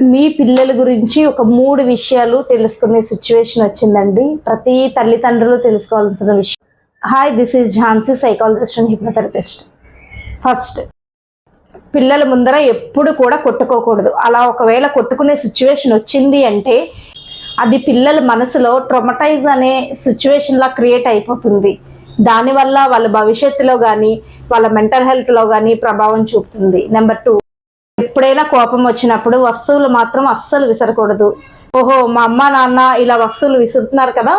మీ పిల్లల గురించి ఒక మూడు విషయాలు తెలుసుకునే సిచ్యువేషన్ వచ్చిందండి. ప్రతి తల్లిదండ్రులు తెలుసుకోవాల్సిన విషయం. Hi this is Jhansi psychologist and hypnotherapist first పిల్లల ముందర ఎప్పుడు కూడా కొట్టుకోకూడదు. అలా ఒకవేళ కొట్టుకునే సిచ్యువేషన్ వచ్చింది అంటే అది పిల్లల మనసులో ట్రొమటైజ్ అనే సిచ్యువేషన్లా క్రియేట్ అయిపోతుంది. దానివల్ల వాళ్ళ భవిష్యత్తులో కానీ వాళ్ళ మెంటల్ హెల్త్లో కానీ ప్రభావం చూపుతుంది. నెంబర్ టూ ఎప్పుడైనా కోపం వచ్చినప్పుడు వస్తువులు మాత్రం అస్సలు విసరకూడదు. ఓహో మా అమ్మ నాన్న ఇలా వస్తువులు విసురుతున్నారు కదా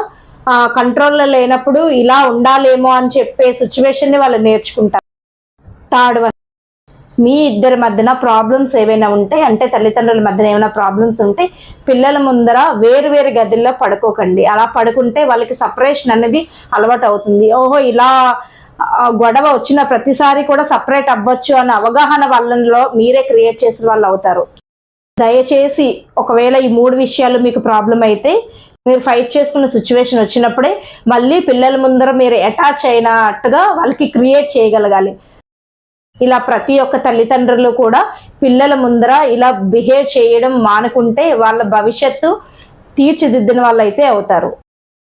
ఆ, కంట్రోల్లో లేనప్పుడు ఇలా ఉండాలేమో అని చెప్పే సిచ్యువేషన్ని వాళ్ళు నేర్చుకుంటారు. థర్డ్ వన్ మీ ఇద్దరి మధ్యన ప్రాబ్లమ్స్ ఏవైనా ఉంటే అంటే తల్లిదండ్రుల మధ్యన ఏమైనా ప్రాబ్లమ్స్ ఉంటే పిల్లల ముందర వేరు వేరు గదుల్లో పడుకోకండి. అలా పడుకుంటే వాళ్ళకి సపరేషన్ అనేది అలవాటు అవుతుంది. ఓహో ఇలా గొడవ వచ్చిన ప్రతిసారి కూడా సపరేట్ అవ్వచ్చు అన్న అవగాహన వాళ్ళలో మీరే క్రియేట్ చేసిన వాళ్ళు అవుతారు. దయచేసి ఒకవేళ ఈ మూడు విషయాలు మీకు ప్రాబ్లం అయితే మీరు ఫైట్ చేసుకున్న సిచ్యువేషన్ వచ్చినప్పుడే మళ్ళీ పిల్లల ముందర మీరు అటాచ్ అయినట్టుగా వాళ్ళకి క్రియేట్ చేయగలగాలి. ఇలా ప్రతి ఒక్క తల్లిదండ్రులు కూడా పిల్లల ముందర ఇలా బిహేవ్ చేయడం మానుకుంటే వాళ్ళ భవిష్యత్తు తీర్చిదిద్దిన వాళ్ళు అయితే అవుతారు.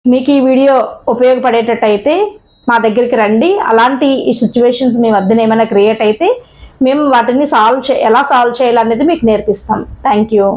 మీకు ఈ వీడియో ఉపయోగపడేటట్టయితే మా దగ్గరికి రండి. అలాంటి ఈ సిచ్యువేషన్స్ మీ వద్దన ఏమైనా క్రియేట్ అయితే మేము వాటిని సాల్వ్ చే ఎలా సాల్వ్ చేయాలనేది మీకు నేర్పిస్తాం. Thank you